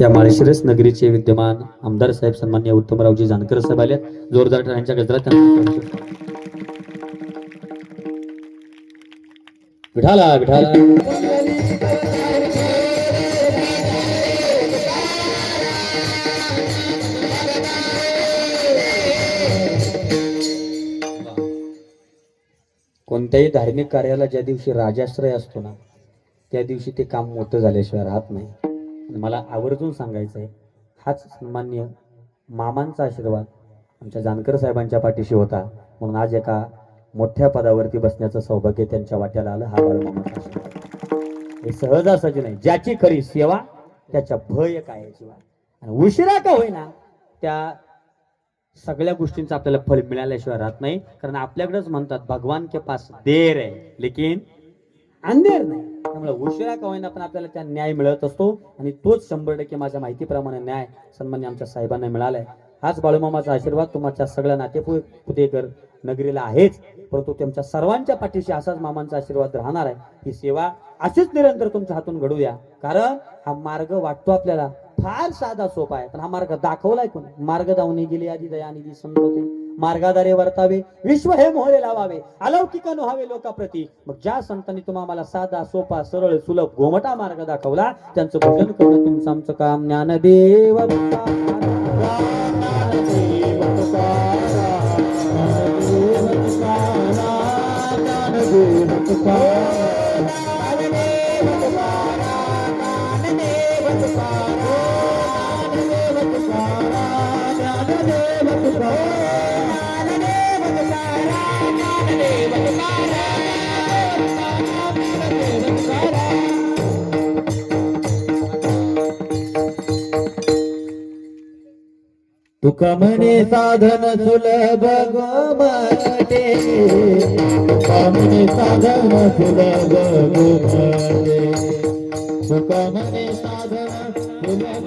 या माळशिरस नगरीचे विद्यमान आमदार साहेब सन्मान्य उत्तमरावजी जानकर साहेब आले. जोरदार टाळ्यांच्या गजरात विठाला विठाला. कोणत्याही धार्मिक कार्याला ज्या दिवशी राजाश्रय असतो ना त्या दिवशी ते काम मोठं झाल्याशिवाय राहत नाही. मला आवर्जून सांगायचं आहे हाच सन्मान्य मामांचा आशीर्वाद आमच्या जानकर साहेबांच्या पाठीशी होता. म्हणून आज एका मोठ्या पदावरती बसण्याचं सौभाग्य त्यांच्या वाट्याला आलं हा बाळ मामाचा हे सहजासहजी नाही ज्याची खरी सेवा त्याच्या भय काय आहे शिवाय आणि उशिरा का होईना त्या सगळ्या गोष्टींचं आपल्याला फळ मिळाल्याशिवाय राहत नाही. कारण आपल्याकडेच म्हणतात भगवान के पास देर आहे लेकिन अंधेर नाही. त्यामुळे उशिरा का होईना पण आपल्याला त्या न्याय मिळत असतो आणि तोच शंभर टक्के माझ्या माहितीप्रमाणे न्याय सन्मान्य आमच्या साहेबांना मिळालाय. हाच बाळूमामाचा आशीर्वाद तुमच्या सगळ्या नातेपु पुतेकर नगरीला आहेच. परंतु तुमच्या सर्वांच्या पाठीशी असाच मामांचा आशीर्वाद राहणार आहे. ही सेवा अशीच निरंतर तुमच्या हातून घडू द्या कारण हा मार्ग वाटतो आपल्याला. फार साधा सोपा आहे. पण हा मार्ग दाखवलाय कोणी? मार्ग दावणे गेली आधी दयानिधी संतोते मार्गादारे वर्तावे विश्व हे मोहरे लावावे अलौकिक व्हावे लोकाप्रती. मग ज्या संतांनी तुम्हाला साधा सोपा सरळ सुलभ गोमटा मार्ग दाखवला त्यांचं भजन करणं तुमचं आमचं काम. ज्ञानदेव Oh तुका म्हणे साधन सुलभ गोमटे तुका म्हणे साधन सुलभ गोमटे तुका म्हणे साधन सुलभ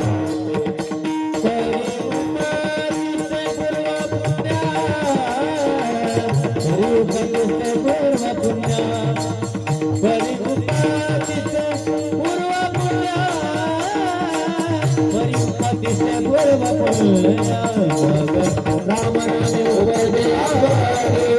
Thank you.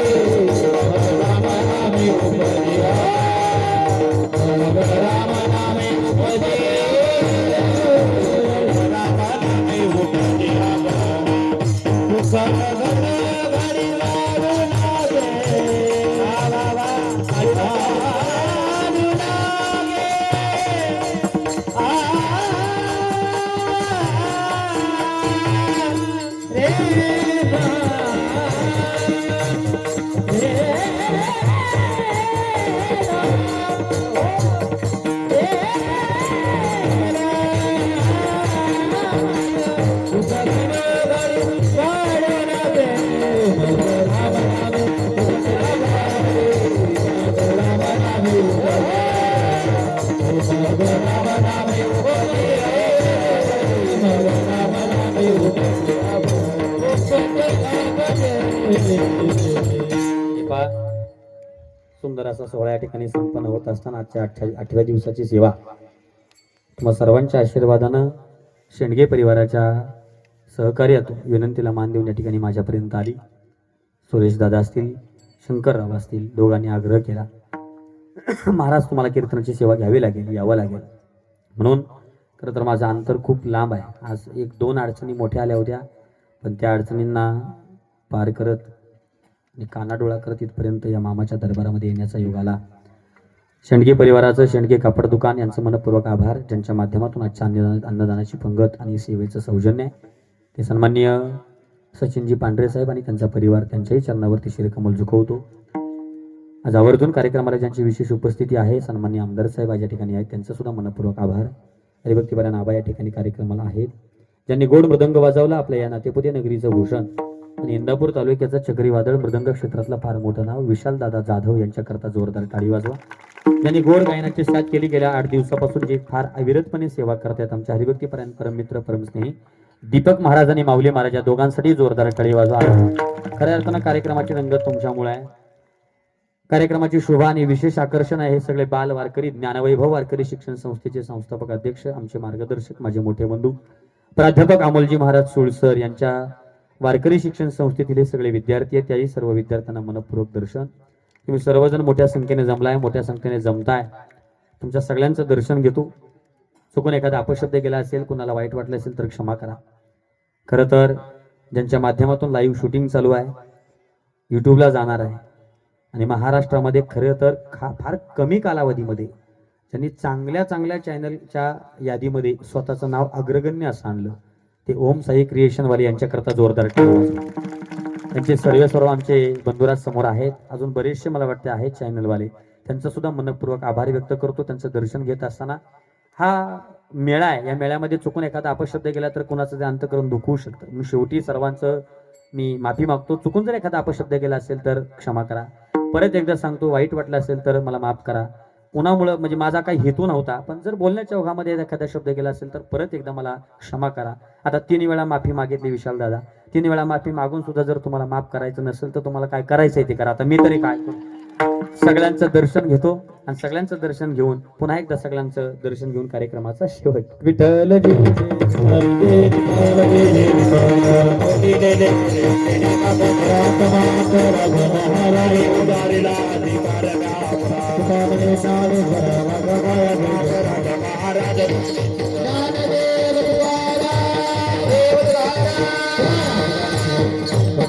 सुंदर असा सोहळा या ठिकाणी संपन्न होत असताना आजच्या आठव्या आठव्या दिवसाची सेवा. तुम्हा सर्वांच्या आशीर्वादानं शेंडगे परिवाराच्या सहकार्यातून विनंतीला मान देऊन या ठिकाणी माझ्यापर्यंत आली. सुरेश दादा असतील शंकरराव असतील दोघांनी आग्रह केला. महाराज तुम्हाला कीर्तनाची सेवा घ्यावी लागेल यावं लागेल. म्हणून खरं तर माझं अंतर खूप लांब आहे. आज एक दोन अडचणी मोठ्या आल्या होत्या पण त्या अडचणींना पार करत आणि कानाडोळा करत इथपर्यंत या मामाच्या दरबारामध्ये येण्याचा योग आला. शेंडगे परिवाराचं शेंडगे कापड दुकान यांचं मनपूर्वक आभार. ज्यांच्या माध्यमातून आजच्या अन्नदान अन्नदानाची पंगत आणि सेवेचं सौजन्य. ते सन्माननीय सचिनजी पांढरे साहेब आणि त्यांचा परिवार त्यांच्याही चरणावरती शिरकमल झुकवतो. आज आवर्जून कार्यक्रमाला ज्यांची विशेष उपस्थिती आहे सन्मान्य आमदार साहेब आज या ठिकाणी आहेत. त्यांचा सुद्धा मनपूर्वक आभार. हरिभक्तीपरा नाबा या ठिकाणी कार्यक्रमाला आहेत. ज्यांनी गोड मृदंग वाजवला आपल्या या नातेपुते नगरीचं भूषण. आणि इंदापूर तालुक्याचं चक्रीवादळ मृदंग क्षेत्रातलं फार मोठं नाव विशाल दादा जाधव यांच्याकरता जोरदार टाळी वाजवा. त्यांनी गोड गायनाची साथ केली गेल्या आठ दिवसापासून जे फार अविरतपणे सेवा करतात आमच्या हरिभक्तीपर्यंत परममित्र परमस्नेही दीपक महाराज आणि माऊली महाराज या दोघांसाठी जोरदार टाळी वाजवा. खऱ्या अर्थानं कार्यक्रमाची रंगत तुमच्यामुळे आहे. कार्यक्रमाची शोभा आणि विशेष आकर्षण आहे. हे सगळे बाल वारकरी ज्ञानवैभव वारकरी शिक्षण संस्थेचे संस्थापक अध्यक्ष आमचे मार्गदर्शक माझे मोठे बंधू प्राध्यापक अमोलजी महाराज सुळसर यांच्या वारकरी शिक्षण संस्थेतील हे सगळे विद्यार्थी आहेत त्याही सर्व विद्यार्थ्यांना मनपूर्वक दर्शन. तुम्ही सर्वजण मोठ्या संख्येने जमलाय मोठ्या संख्येने जमताय. तुमच्या सगळ्यांचं दर्शन घेतो. चुकून एखादा अपशब्द गेला असेल कुणाला वाईट वाटलं असेल तर क्षमा करा. खरं तर ज्यांच्या माध्यमातून लाईव्ह शूटिंग चालू आहे यूट्यूबला जाणार आहे आणि महाराष्ट्रामध्ये खरं तर खा फार कमी कालावधीमध्ये त्यांनी चांगल्या चांगल्या चॅनलच्या यादीमध्ये स्वतःचं नाव अग्रगण्य असं आणलं. ते ओम साई क्रिएशनवाले यांच्याकरता जोरदार टाळी त्यांचे सर्व सर्व आमचे बंधुराज समोर आहेत. अजून बरेचसे मला वाटते आहेत चॅनलवाले त्यांचं सुद्धा मनपूर्वक आभार व्यक्त करतो. त्यांचं दर्शन घेत असताना हा मेळा आहे. या मेळ्यामध्ये चुकून एखादा अपशब्द गेला तर कुणाचं ते अंत दुखवू शकतं. मी शेवटी सर्वांचं मी माफी मागतो. चुकून जर एखादा अपशब्द गेला असेल तर क्षमा करा. परत एकदा सांगतो वाईट वाटलं असेल तर मला माफ करा. कुणामुळं म्हणजे माझा काही हेतू नव्हता पण जर बोलण्याच्या ओघामध्ये एखादा शब्द गेला असेल तर परत एकदा मला क्षमा करा. आता तीन वेळा माफी मागितली विशाल दादा. तीन वेळा माफी मागून सुद्धा जर तुम्हाला माफ करायचं नसेल तर तुम्हाला काय करायचंय ते करा. आता मी तरी काय करू? सगळ्यांचं दर्शन घेतो आणि सगळ्यांचं दर्शन घेऊन पुन्हा एकदा सगळ्यांचं दर्शन घेऊन कार्यक्रमाचा शेवट. विठ्ठल विठ्ठल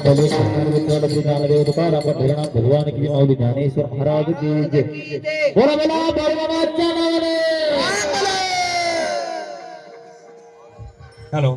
तुकारा. विठ्ठल शंकर विठ्ठल श्री ज्ञानदेव तुकाराम पंढरीनाथ भगवान की माऊली ज्ञानेश्वर महाराज की जय बोला बोला बाळूमामाच्या नावाने हॅलो